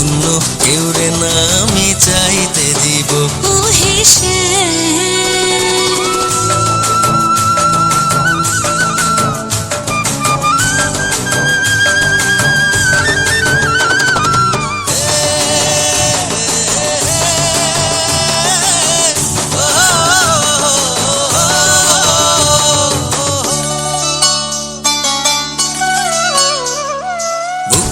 অন্য কেউরে না আমি চাইতে দিব। ও হে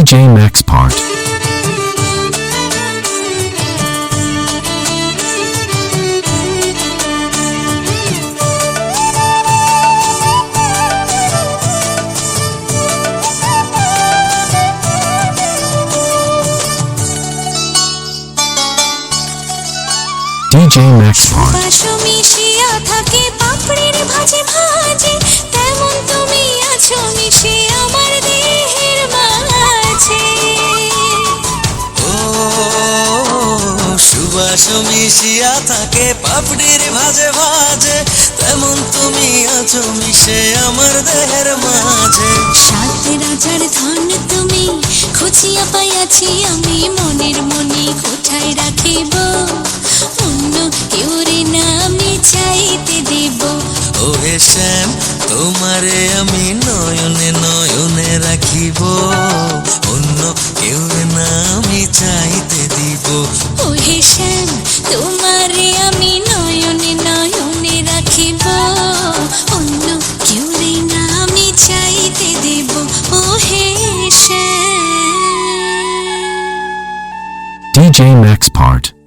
DJ Max Part. DJ Max Part. সুবাস মিশিয়া থাকে পাপড়ির ভাজে ভাজে। তেমন তুমি আছো মিশে আমার দেহের মাঝে। সাত রাজার ধন তুমি খুঁজিয়া পাইয়াছি আমি মনের মনে কোঠায় রাখিব? অন্য কেউ রে না আমি চাইতে দেব। ও শ্যাম তোমারে আমি নয়নে নয়নে রাখিব। শ্যাম DJ Max Part.